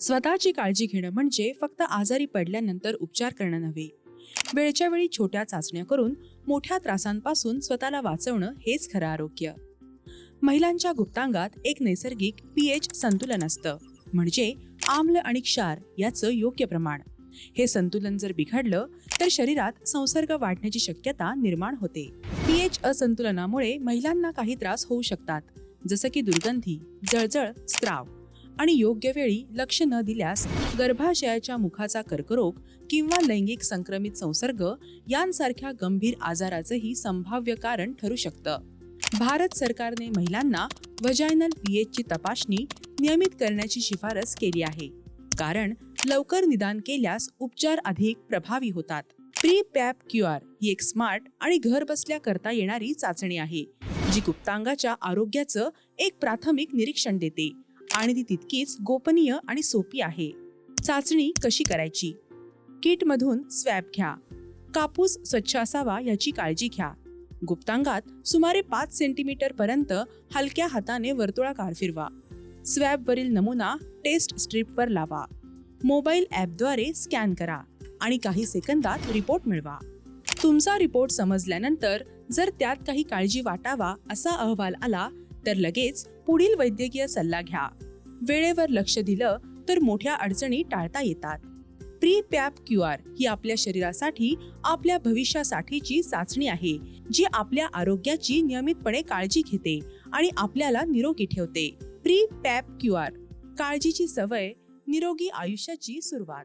स्वतःची काळजी घेणं म्हणजे फक्त आजारी पडल्यानंतर उपचार करणं नव्हे. वेळच्या वेळी छोट्या चाचण्या करून मोठ्या त्रासांपासून स्वतःला वाचवणं हेच खरं आरोग्य. महिलांच्या गुप्तांगात एक नैसर्गिक पीएच संतुलन असतं. म्हणजे आम्ल आणि क्षार याचं योग्य प्रमाण. हे संतुलन जर बिघडलं तर शरीरात संसर्ग वाढण्याची शक्यता निर्माण होते. पीएच असंतुलनामुळे महिलांना काही त्रास होऊ शकतात. जसं की दुर्गंधी जळजळ स्त्राव. आणि योग्य वेळी लक्ष न दिल्यास गर्भाशयाच्या मुखाचा कर्करोग किंवा लैंगिक संक्रमित संसर्ग यांसारख्या गंभीर आजाराचंही संभाव्य कारण ठरू शकतं. भारत सरकारने महिलांना व्हजायनल पीएचची तपासणी नियमित करण्याची शिफारस केली आहे. कारण लवकर निदान केल्यास उपचार अधिक प्रभावी होतात. प्री पॅप क्यू आर ही एक स्मार्ट आणि घर बसल्या करता येणारी चाचणी आहे जी गुप्तांगाच्या आरोग्याचं एक प्राथमिक निरीक्षण देते. आणि ती तितकीच गोपनीय आणि सोपी आहे. चाचणी कशी करायची? किटमधून स्वॅब घ्या. कापूस स्वच्छ असावा याची काळजी घ्या. गुप्तांगात सुमारे पाच सेंटीमीटर पर्यंत हलक्या हाताने वर्तुळाकार फिरवा. स्वॅबवरील नमुना टेस्ट स्ट्रीपवर लावा. मोबाईल ॲपद्वारे स्कॅन करा आणि काही सेकंदात रिपोर्ट मिळवा. तुमचा रिपोर्ट समजल्यानंतर जर त्यात काही काळजी वाटावा असा अहवाल आला तर लगेच पुढील वैद्यकीय सल्ला घ्या. वेळेवर लक्ष दिलं तर मोठ्या अडचणी टाळता येतात. प्री पॅप क्यू आर ही आपल्या शरीरासाठी आपल्या भविष्यासाठीची चाचणी आहे जी आपल्या आरोग्याची नियमितपणे काळजी घेते आणि आपल्याला निरोगी ठेवते. प्री पॅप क्यू आर काळजीची सवय निरोगी आयुष्याची सुरुवात.